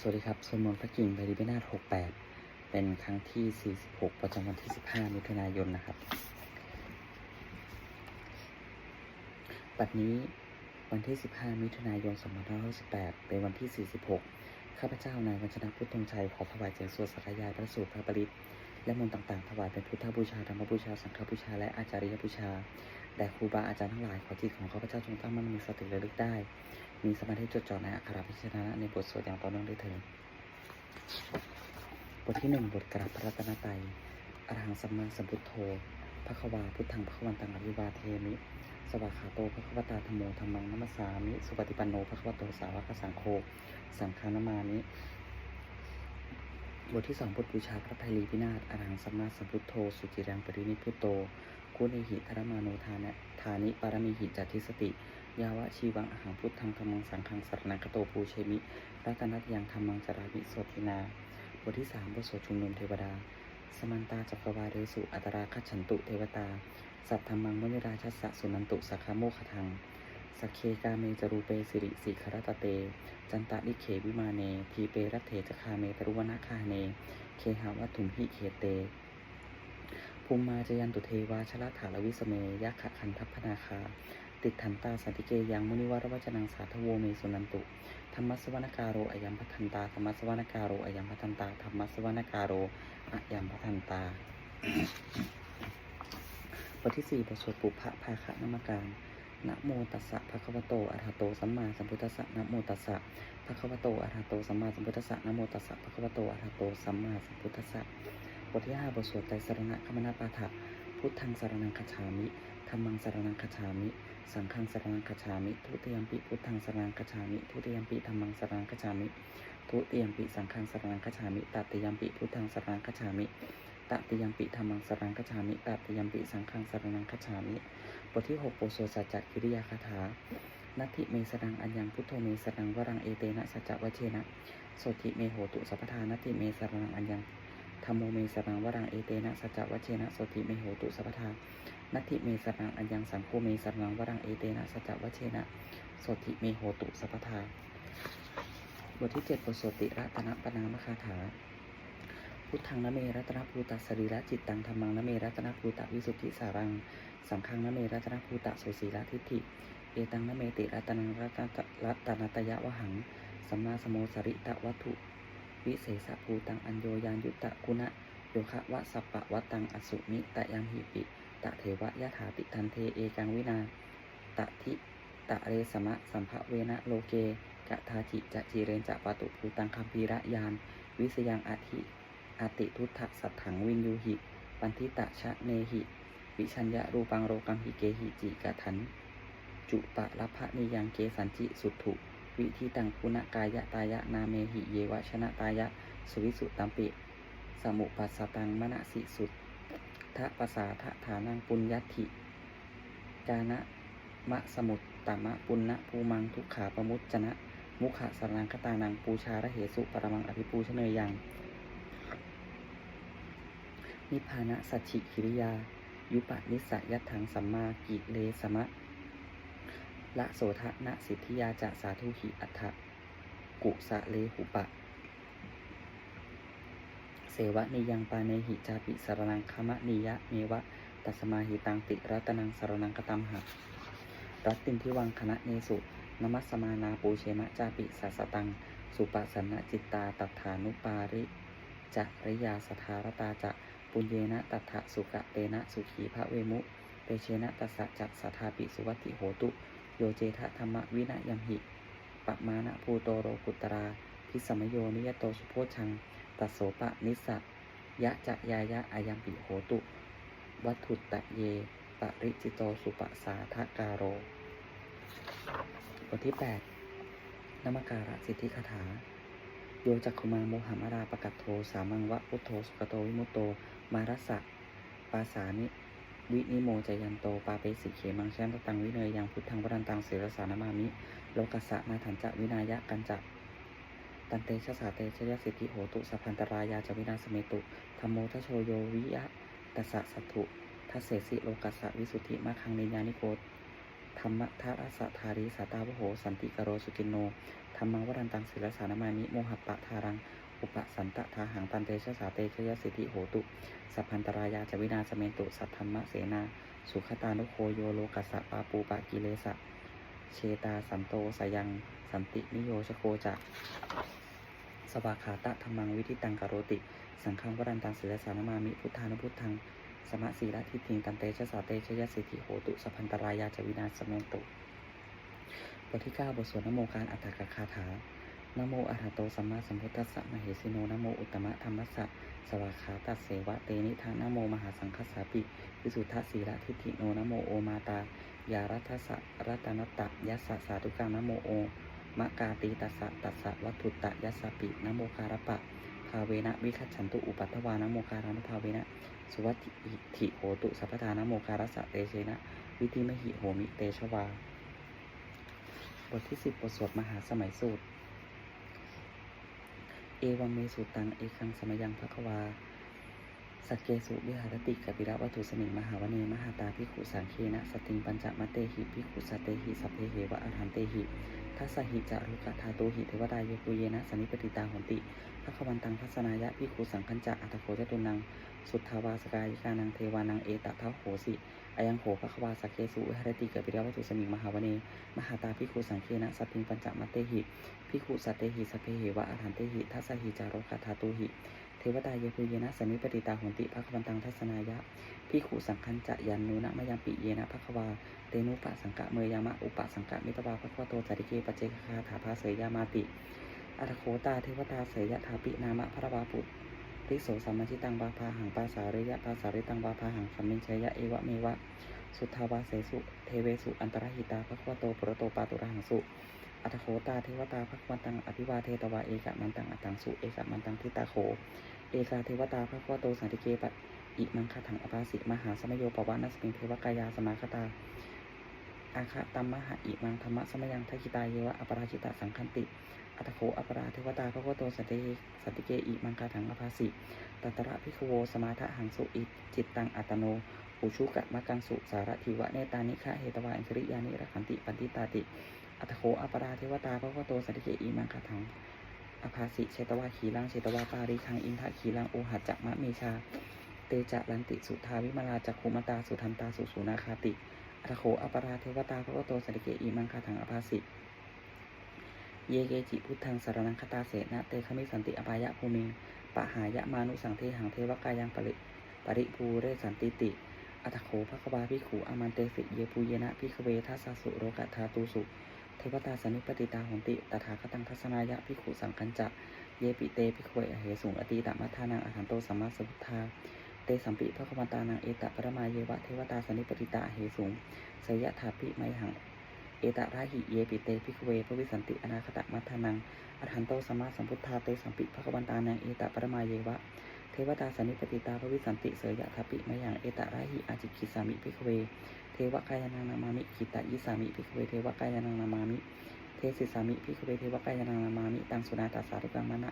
สวัสดีครับสวดมนต์พระกิ่งใบริเบนาถ68 เป็นครั้งที่ 46 ประจำวันที่ 15 มิถุนายนนะครับบัดนี้วันที่ 15 มิถุนายน 2568 เป็นวันที่ 46 ข้าพเจ้านายวัชนะพุทธงชัย ขอถวายเสียงสวดสาธยายพระสูตรพระปริตและมนต์ต่างๆ ถวายเป็นพุทธบูชาธรรมบูชา สังฆบูชา และอาจาริยบูชาแด่ครูบาอาจารย์ทั้งหลายขอจิตของข้าพเจ้าจงตั้งมั่นมีสติระลึกได้ มีสมาธิจดจ่อในอักขระพิจารณาในบทสวดอย่างต่อเนื่องด้วยเถิดบทที่หนึ่งบทกราบพระรัตนตรัยอรหังสัมมาสัมพุทโธพระควาพุทธังพระวันตังอภิวาเทมิ สวากขาโตพระควตาธรรมโมธรรมังนัมสสามิ สุปฏิปันโนพระควโตสาวกสังโฆสังฆานามามิบทที่สองบทบูชาพระไพรีพินาศอรหังสัมมาสัมพุทโธ สุจิรังปรินิพุโตกุเนหิธรรมาโนทานะทานิปารมีหิจัติสติ ยาวะชีวังอาหารพุทธังธรรมังสังฆังสรณังคโตปูเชมิ รัตนัตยังธรรมังจารามิโสตินา บทที่สามบทสวดชุมนุมเทวดา สมันตาจักรวาเรสุ อัตราคัจฉันตุเทวตา สัทธรรมังมุนิราชัสสะสุนันตุสักขโมคทังสักเคกาเมจรูเปสิริสิคารตเต จันตะลิเขวิมาเน ทีเปรัตเถจคาเมตรุวนาคาเน เคหาวัตถุมหิเคเต ภูมิมาจยันตุเทวาชลถาลวิสเมยักขะคันทัพพนาคา ติดทันตาสันติเกยังมุนิวรวัจนังสาทโวเมสุนันตุธรรมสวนการโรอายัมพัทันตาธรรมสวนการโรอายัมพัทันตาธรรมสวนการโรอายัมพัทันตาบทที่สี่บทสวดปุพพะภาคะนามการนะโมตัสสะภะคะวะโตอะระหะโตสัมมาสัมพุทธัสสะนะโมตัสสะภะคะวะโตอะระหะโตสัมมาสัมพุทธัสสะนะโมตัสสะภะคะวะโตอะระหะโตสัมมาสัมพุทธัสสะบทที่ห้าบทสวดไตรสรณะคมนาปาฐะพุทธังสรณังคจฉามิธรรมังสรณังคจฉามิ สังฆังสรณังคจฉามิ ทุติยมปิพุทธังสรณังคจฉามิ ทุติยมปิธรรมังสรณังคจฉามิ ทุติยมปิสังฆังสรณังคจฉามิตติยมปิพุทธังสรณังคจฉามิตติยมปิธรรมังสรณังคจฉามิตติยมปิสังฆังสรณังคจฉามิ บทที่หกโปโสสัจจกิริยาคาถานัตถิเมสรังอัญญังพุทโธเมสรังวรังเอเตนะสัจจวเชนะโสติเมโหตุสัพพทานัตถิเมสรังอัญญังธรรมโมเมสรังวรังเอเตนะสัจจวเชนะโสติเมโหตุสัพพทา นัตถิเมสรังอัญญังสังโฆเมสรังวรังเอเตนะสัจจวเชนะโสติเมโหตุสัพทาบทที่เจ็ดบทสติรัตนปนามคาถา พุทธังนเมรัตนภูตสรีระจิตตังธรรมังนเมรัตนภูตวิสุทธิสารัง สังฆังนเมรัตนภูตโสสีระทิฏฐิ เอตังนเมติรัตนังรัตนตรัตนตยะวหัง สัมมาสโมสริตะวัตถุ วิเศษภูตังอัญโยยานยุตตะกุณะโยคะวะสัปปะวัตังอสุมิตะยังหิปิ ตะเทวะยะถาติทันเทเอกังวินาตะทิตะเรสมะสัมภเวนะโลเกกะทาจิจะจีเรนจะปะตุภูตังคัมภีระยาน วิสยังอาทิอาติทุตถะสัทถังวินยูหิ ปันทิตะชะเนหิ วิชัญญะรูปังโรกังหิเกหิจิกะทัน จุปะละพะนิยังเกสันจิสุถุ วิธีตังคุณกายะตายะนาเมหิเยวะชนะตายะ สุวิสุตัมปิ สมุปัสสตังมณสิสุท ทะปสาทะฐานังปุญญติกานะมะสมุตตมะปุณณะภูมังทุกขาประมุจจนะ มุขะสรังคตานังปูชาระเหสุปรมังอภิปูชเนยยัง นิพพานะสัจฉิกิริยา ยุปนิสยัตถังสัมมากิเลสมะ ละโสทะนะสิทธิยาจะสาธุหิอัฏฐกุสะเลหุปะ เสวะนิยังปาเนหิจาปิสารนังคมะนิยะเมวะตัสมาหิตังติรัตนังสารนังกตัมหะรัตตินทิวังคณะเนสุนมัสมานาปูเชมะจาปิสัสตัง สุปสันนจิตตาตัฏฐานุปาริจริยาสทารตาจะปุญเยนะตัฏฐะสุกะเตนะสุขีพระเวมุเตเชนะตัสสะจักสัทธาปิสุวัติโหตุ โยเจทะธรรมวินะยัมหิปะมานะภูโตโรกุตราทิสมโยนิยโตสุโพชัง ตโสปะนิสสะยะจะยายะอายัมปิโหตุ วัตถุตะเย ปริจิโตสุปสาทกาโร บทที่ 8นมการะสิทธิคาถา โยจักขุมาโมหมาราปกัตโท สามังวะพุทโธสุกโตวิมุตโต มารัสสะปาสานิวินิโมจยันโต ปาเปสิเขมังแชมตตังวิเนยยังพุทธังวรันตังเสรสานามามิ โลกัสสะนาถันจะวินายะกันจะ ตันเตชะสาเตชยสิทธิโหตุสัพพันตรายาจวินาสเมตุธรรมโมทโชโยวิยะตัสสะสัตถุทัสเสสิโลกัสสะวิสุทธิมาคังเนยานิโกธรรมะทัสสะธาริสาตาวโหสันติกโรสุกินโนธรรมังวรันตังศิลสานามามิโมหะปะทารัง อุปสันตทาหังปันเตชะสาเตชยสิทธิโหตุสัพพันตรายาจวินาสเมตุสัทธรรมะเสนา สุขตานุโคโยโลกัสสะปาปูปะกิเลสะเชตาสันโตสยัง สันตินิโยชโคจะสวาขาตะธรรมังวิธิตังกโรติ สังฆังวรันตังศิลสานามามิพุทธานุพุทธัง สมะสีละทิฏฐิงตันเตชะสาเตชะยะสิทธิโหตุสัพพันตรายาจวินาสเมนตุบทที่เก้าบทสวดนโมการอัตถกคาถานโมอระหะโตสัมมาสัมพุทธัสสะมเหสิโนนโมอุตตมะธรรมัสสะสวากขาตัสเสวะเตนิทานโมมหาสังคสาปิวิสุทธะสีละทิฏฐิโนนโมโอมาตายารัตสะรัตนตตะยัสสะสาธุกังนโมโอ มะกาติตัสสะตัสสะวัตถุตะยัสสปินะโมคารปะภาเวนะวิคัจฉันตุอุปัตวานะโมการานุภาเวนะสุวัตถิโหตุสัพพทานะโมการัสสะเตเชนะวิธิมหิโหมิเตชวา บทที่สิบบทสวดมหาสมัยสูตร เอวัมเมสุตังเอคังสมยังภควา สักเกสุวิหารติกบิระวัตถุสมิงมหาวเนมหาตาพิขุสังเคนะสติงปัญจมะเตหิพิขุสเตหิสัพเพเหวะอรหันเตหิทัสหิจารุกะธาตุหิเทวดายเยปุเยนะสนิปติตาหนติภควันตังทัศนายะพิขุสังคัญจะอัตโขจตุนัง สุทธาวาสกายิกานังเทวานังเอตะเท้าโหสิอายังโหภควาสักเกสุวิหารติกบิระวัตถุสมิงมหาวเนมหาตาพิขุสังเคนะสติงปัญจมะเตหิพิขุสตเตหิสัพเพหิวะอาหันเตหิทัสหิจารกธาตุหิ ทวตาเยปุเยนะสมิปติตาหนติภควันตังทัศนายะพิขุสังคัญจะยันนุนะมยังปิเยนะภควาเตนุปะสังกะเมยามะอุปะสังกะมิตวาภควโตจาริเกปเจคาถาภาเสยยามาติอัตโคตาเทวตาเสยยะถาปินามะพระวาปุตริโสสัมมาชิตังบาพาหังปาสาริยะปาสาริตังบาพาหังสัมมินเชยะเอวะเมวะสุทธาวาเสสุเทเวสุอันตรหิตาภควโตปรโตปาตุระหังสุอัตโขตาเทวตาพักวันตังอภิวาเทตวาเอกะมันตังอัตังสุเอกะมันตังทิตาโข เอกาเทวตาพักวโตสันติเกปะอิมังคถังอภาสิมหาสมโยปวานัสมิงเทวกายาสมาคตา อาคาตัมมหะอิมังธรรมะสมยังทักิตาเยวะอปราชิตาสังคันติ อัตโขอปราเทวตาพักวโตสันติสันติเกอิมังคถังอภาสิตัตระพิคโวสมาทะหังสุอิจิตตังอัตโนอุชุกะมะกังสุสารทิวะเนตานิคะเหตวาอินทริยานิรักขันติปันติตาติ อัตโขอปราเทวตาพระวโตสันติเกอิมังคถัง อภาสิเชตวาขีลังเชตวาปาริคังอินทะขีลังโอหัจจะมะเมชา เตจะลันติสุทาวิมาลาจักขุมตาสุทันตาสุสุนาคาติอัตโขอปราเทวตาพระวโตสันเกอิมังคาถังอภาสิเยเกจิพุทธังสารนังคตาเสนะเตคมิสันติอภายะภูมิงปะหายะมานุสังเทหังเทวกายังปริปริภูเรสันติติ อัตโขภควาพิขูอามันเตสิเยปุเยนะพิคเวทัสสุโรกะธาตุสุ ทวตาสนิปติตาหนติ ตถาคตังทัศนายะพิขูสังคัญจะ เยปิเตพิคเวอเหสุงอตีตมัทานังอาหันโตสัมมาสัมพุทธา เตสัมปิภควตานังเอตปรมาเยวะเทวตาสนิปติตาเหสุงสยะถาปิไมหัง เอตราหิเยปิเตพิคเวพระวิสันติอนาคตมัทานังอรหันโตสัมมาสัมพุทธา เตสัมปิภควันตานังเอตปรมาเยวะ เทวตาสนิปติตาพระวิสันติเสยยะทปิมาอย่างเอตระหิอาจิกิสามิพิกเว เทวกายานังนามามิกิตะยิสามิพิกเว เทวกายานังนามามิ เทสิสามิพิกเว เทวกายานังนามามิ ตังสุนาตาสารุกังมณะ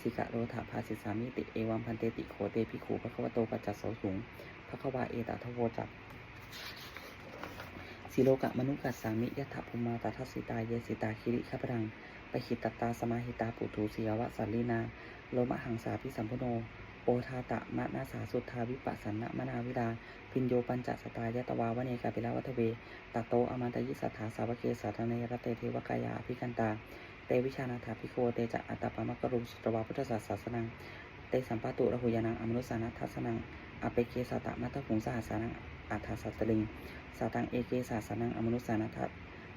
สิกะโรธาภาสิสามิติเอวัมพันเตติโขเตพิขูพระควโตปัจจัสโสสูงพระควาเอตทโวจักสิโลกะมนุกัสสามิยะถะภูมาตทัสสิตาเยสิตาคิริขปรังปหิตตตาสมาหิตาปุถุสียวะสัลลีนา โลมหังสาพิสัมพุโน โอทาตะมะนาสาสุทธาวิปัสสันนะมนาวิดาพินโยปัญจสตายตวาวเนกาปิลาวัตเวตโตอมันตยิสัทธาสาวเกสัทเนรเตเทวกายาอภิกันตา เตวิชานาถาภิโคเตจะอัตตปามกรุสุตวาพุทธศาสสนัง เตสัมปะตุระหุยานังอมนุสานัททสนังอเปเกสตะมัตถพุงสหัสานังอัฏฐสัตตลิงสาตังเอเกสาสานังอมนุสานัท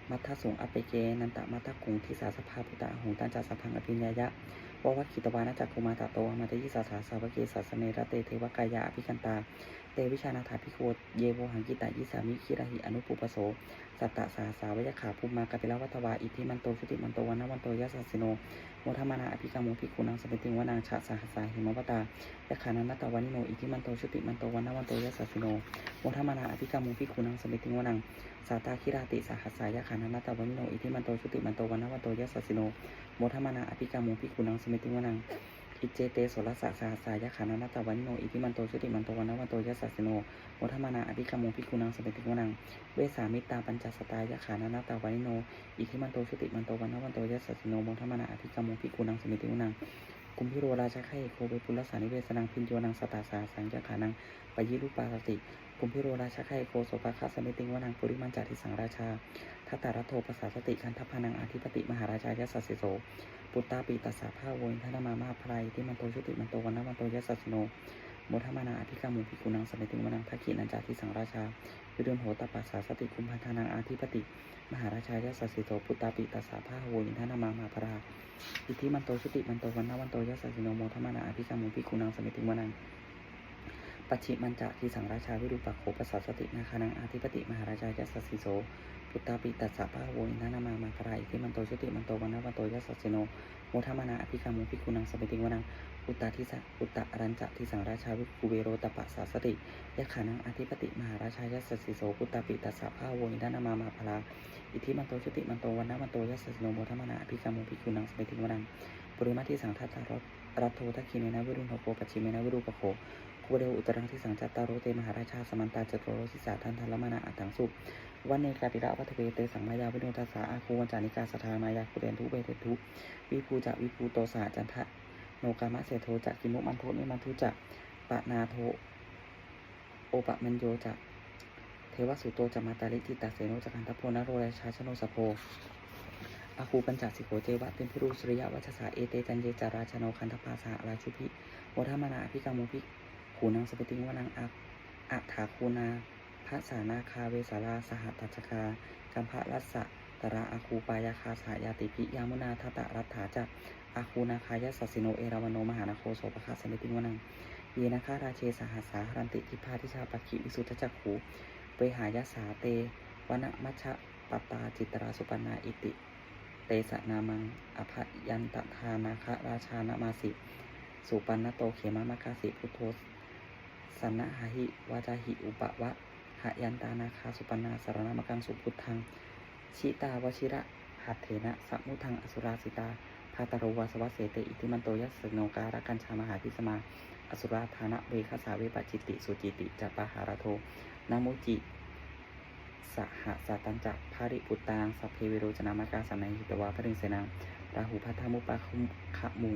มัทธสุงอเปเกนันตะมัทธกุงทิสาสภาพุตตะหงตันจัสสพังอภิญญายะ ววัคคิตวานาจักกุมาตาโตมาตยิสาสาสาวกเกสัสเนระเตเทวกายาอภิกันตา เตวิชานาถาภิโวเยโวหังกิตายิสามิคิระหิอนุปุปโส สัตตะสาสาวยขาภูมากาปิลวัตวาอิทิมันโตชุติมันโตวันนวันโตยัสสสิโนโมทมานาอภิกามุภิกขุนังสเปติงวานางชะสาหสาหิมวตายขานันนตวานิโนอิทิมันโตชุติมันโตวันนวันโตยัสสสิโน โมทมานาอภิกามุภิกขุนังสเปติงวนางสาตาคิราติสาหสายขานันนตวานิโนอิทิมันโตชุติมันโตวันนวันโตยัสสสิโนโมทมานาอภิกามุภิกขุนังสเปติงวนางอิเจเตโสรสะสาสายะขานานาตวันโนอิทิมันโตชุติมันโตวันนวันโตยัสสสิโนโมทมานาอภิกรรมงพิกุนังสเปติวนัง เวสามิตาปัญจสตายะขานานาตวันโนอิทิมันโตชุติมันโตวันนวันโตยัสสสิโนโมทมานาอภิกรรมงพิกุนังสเปติวนังกุมพิโรราชาไขโคเวปุลสานิเวสนังพินโยนังสตาสาสังยะขานังปยิรุปาสติ กุมพิโรราชาไขโคโสภาคสเมติงวนังปุริมันจาทิสังราชาทัตตารัตโทภาษาสติคันทัพพานังอาธิปติมหาราชายัสสสิโสปุตตาปีตัสสะภาโวยทนามามาพรายที่มันโตชุติมันโตวันนวันโตยัสสสิโนโมทมานาอภิกรรมุภิกุนังสเมติงวนังทักขินันจาทิสังราชาวิดุนโหตปัสสาสติคุมพันธานังอาธิปติ มหาราชายัสสสิโตปุตตาปีตัสสะภาโวยทนามามาพราอิทธิมันโตชุติมันโตวันนวันโตยัสสสิโนโมทมานาอภิกรรมุภิกุนังสเมติงวนัง ปัจฉิมันจะทิสังราชาวิรุปัโขปัสสสตินาคานังอาธิปติมหาราชายัสสิโสปุตตาปิตัสสะภาโวอินทนามามาพรายที่มันโตชุติมันโตวันนวันโตยัสสิโนโมทมานาอภิกรรมุภิกุนังสเปติวนังอุตตาทิสะอุตตะรัญจะทิสังราชาวิกุเวโรตปะสาสติยะขานังอธิปติมหาราชายัสสิโสปุตตาปิตัสสะภาโวอินทนามามาพราอิทธิมันโตชุติมันโตวันนวันโตยัสสิโนโมทมานาอภิกรรมุภิกุนังสเปติวนังปริมาทิสังทัตตารรัตโททักขิเนนะวิรุณโภปัจฉิเมนะวิรูปโข คุเดวอุตรังทิสังจัตตารโรเตมหาราชาสมันตาจตโรสิสาทันทัลมานาอัตถังสุวันเนกาติระวัตเวเตสังมายาวิโนทัสสาอาคูวันจานิกาสทามายาคุเรนทุเวเททุวิภูจะวิภูโตสาจันทะโนกามะเสโทจะกิมุมันโทนิมันทุจะปะนาโทโอปะมันโยจะเทวสุโตจะมาตาลิติตาเสโนจะกันทโพนโรราชาชโนสโพอาคูปัญจสิโกเจวะเป็นพิรุสริยวัชสาเอเตจันเยจาราชโนคันทปาสาราชุพิโมทมนาอภิกรรมุพิ ขูนังสปติงวนังอักอัฏฐาคูนาพระสานาคาเวสาราสหัตถชกากัมพะรัสสะตระอาคูปายาคาสายาติพิยามุนาทัตตะรัตถาจักอาคูนาคายสัสสิโนเอราวันโนมหานาโคโสปคะสมิติวนังเยนะคาราเชสหัสสาหรันติทิพาทิชาปักขิวิสุทธจักขูเวหายาสาเตวนมัชะปตาจิตราสุปนาอิติ เตสะนามังอภยันตทานาคราชานามาสิ สุปันนโตเขมามากาสิพุทโธ สันนะหาหิวาจาหิอุปะวะหะยันตานาคาสุปนาสารนามกังสุพุทธัง ชิตาวชิระหัตเถนะสัมมุทังอสุราสิตาพาตโรวาสวัสเสเตอิติมันโตยัสโนการะกัญชามหาพิสมา อสุราธานะเวคสาเวปจิติ สุจิติจัปปาหารโทนามุจิสหสาตัญจักภาริปุตตางสัพเพเวโรจนามกาสันในหิตวาพริงเสนังราหูพัทธมุปะคุมขะมุง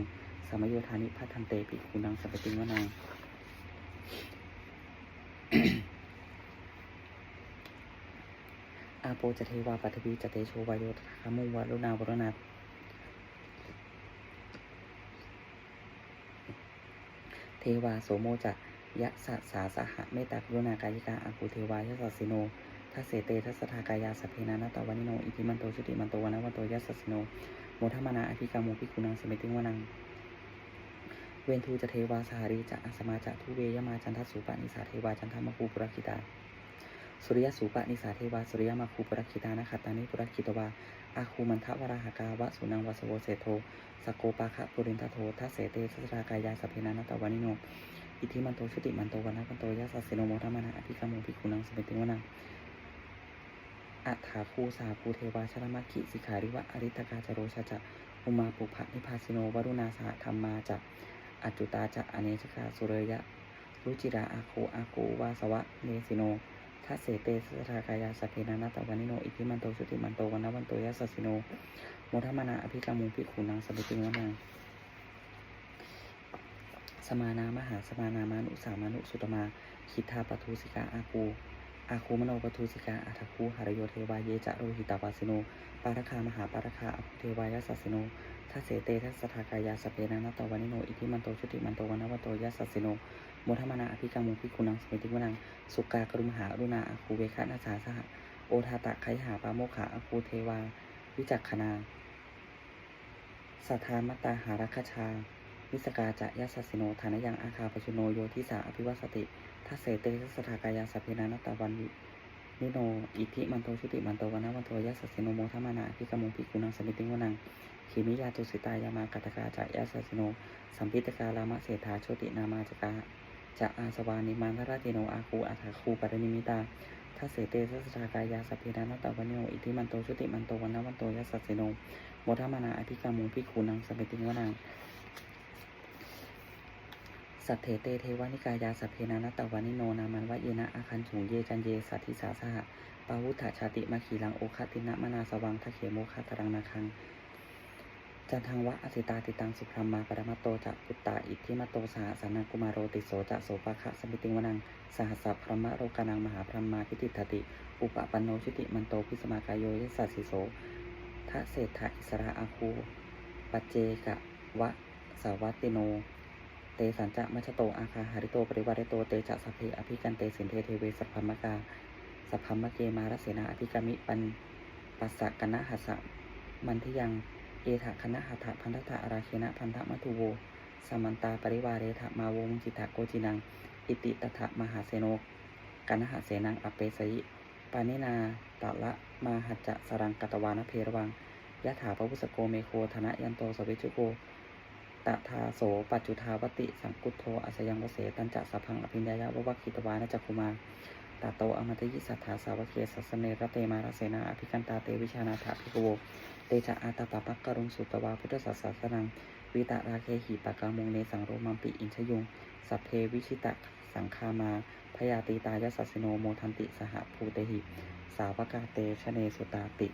สมโยธานิพัทธันเตปิคุนังสัพติงวนัง อาโปจะเทวาปัทวีจะเตโชวายโยธามุวารุณาวรณาเทวาโสโมจะยะสะสาสหะเมตตากรุณากายิกาอาภูเทวายะสัสสิโนทัสเสเตทัสทากายาสพเพนานาตวานิโนอิทิมันโตชุติมันโตวานะวันโตยะสัสสิโนโมทมานาอภิกามุภิกุนังสมิติงวนัง เวนทูจะเทวาสหารีจะอาสมาจะทุเวยมาจันทสุปานิสาเทวาจันทมคูปุรคิตา สุริยสูปนิสาเทวาสุริยมาคูปุรคิตานะขัตานิปุรคิตวาอาคูมันทวราหากาวะสุนังวสโวเสโทสโกปาคะปุรินทโททัสเสเตสัสรากายาสพเพนานาตวานิโน อิทิมันโตชุติมันโตวันนะวันโตยะสัสสิโนโมทมานาอภิกรรมุภิกุนังสมิติวนังอัฏฐาคูสาภูเทวาชรมัคคิสิขาริวะอริตกาจโรชจะอุมาปุภะนิพาสิโนวรุณาสหธรรมาจะ อจุตาจะอเนชกาสุเรยะ รุจิราอาโคอาโกวาสวะเนสิโนทัสเสเตสรากายาสพเพนานาตวานิโน อิทิมันโตชุติมันโตวันวันโตยะสัสสิโนโมทมานาอภิกรมุภิกุนังสมิติวนังสมานามหาสมานามานุสามานุสุตมา คิทาปทุสิกาอาคูอาคูมโนปทุสิกาอัทคูหารโยเทวายเยจะโรหิตาวาสิโน ปารคามหาปารคาอภุเทวายาสัสสิโน ทัสเสเตทัสสทากายาสเปนานาตวานิโน อิทิมันโตชุติมันโตวันวโตยาสัสสิโนโมทมานาอภิกรรมุภิกุนังสมิติวนัง สุกากรุมหาอรุณาอาคูเวคะนาสาสหะโอทาตะไคหาปาโมขาอาคูเทวา วิจักขณาสัทธามตตาหารัคชา วิสกาจะยัสสสิโนฐานยังอาคาปชุโนโยทิสาอภิวัสติทัสเสเตทัสสทากายาสเพนานัตตาวันวินิโน อิทิมันโตชุติมันโตวันวันโตยัสสสิโนโมทมานาพิกรรมุภิกุนังสมิติวนัง ขีมิยาตุสิตายามากัตกาจะยัสสสิโน สัมพิตกาลามะเศรษฐาโชตินามาจกาจะอาสวานิมานราติโนอาคูอัฏฐคูปรินิมิตาทัสเสเตทัสสากายาสัพเพนานัตตวันนิโนอิทิมันโตชุติมันโตวันนวันโตยัสสสิโนโมทมานาอภิกรรมุภิกุนังสมิติวนังสัทเถเตเทวานิกายาสัพเพนานัตตวานิโนนามันวะเยนะอาคันฉุงเยจันเยสัทธิสาสหะปาวุธาชาติมาขีลังโอคตินะมนาสวังทะเขโมคาตรังนาคัง จันทังวะอสิตาติตังสุพรมมาปรมัตโตจะปุตตาอิทธิมตโตสหสานังกุมารโรติโสจะโสปะคะสมิติวนังสหัสสะพรหมโรกานังมหาพรหมาพิติทติ อุปปันโนชุติมันโตพิสมากายโยยสัสสิโสทะเศรษฐะอิสระอาคูปัจเจกะวะสาวัตติโน เตสัญจะมัชโตอาคาหาริโตปริวาริโตเตจะสพเพอภิกันเตสินเทเทเวสัพพมกาสัพพมเกมารเสนาอภิกามิปันปัสสะกนะหัสสะมันทิยัง เอถะคณะหัตถะพันธะอาราเคนะพันธะมัทุโวสมันตาปริวาเรถะมาวงจิตะโกจินัง อิติตถะมหาเสโนกนหะเสนังอเปสยิปานินาตะละมาหัจจะสรังกตวานเพรวังยะถาปวุสโกเมโคธนะยันโตสวิจุโกตะทาโสปัจจุทาวติสังกุโทอัสยังวเสตันจะสะพังอภิญญายะววัคิตวานจักคุมาตาโตอมตยิสัทธาสาวกเกสัสเนระเตมารเสนาอภิกันตาเตวิชานาถาภิกโว เตจะอาตาปะปักกรุงสุตวาพุทธศาสสนัง วิตาราเคหิปะกามงเนสังโรมัมปิอินชยุง สัพเพวิชิตะสังคามาพยาตีตายสัสโนโมทันติสหภูเตหิ สาวกาเตชะเนสุตาติ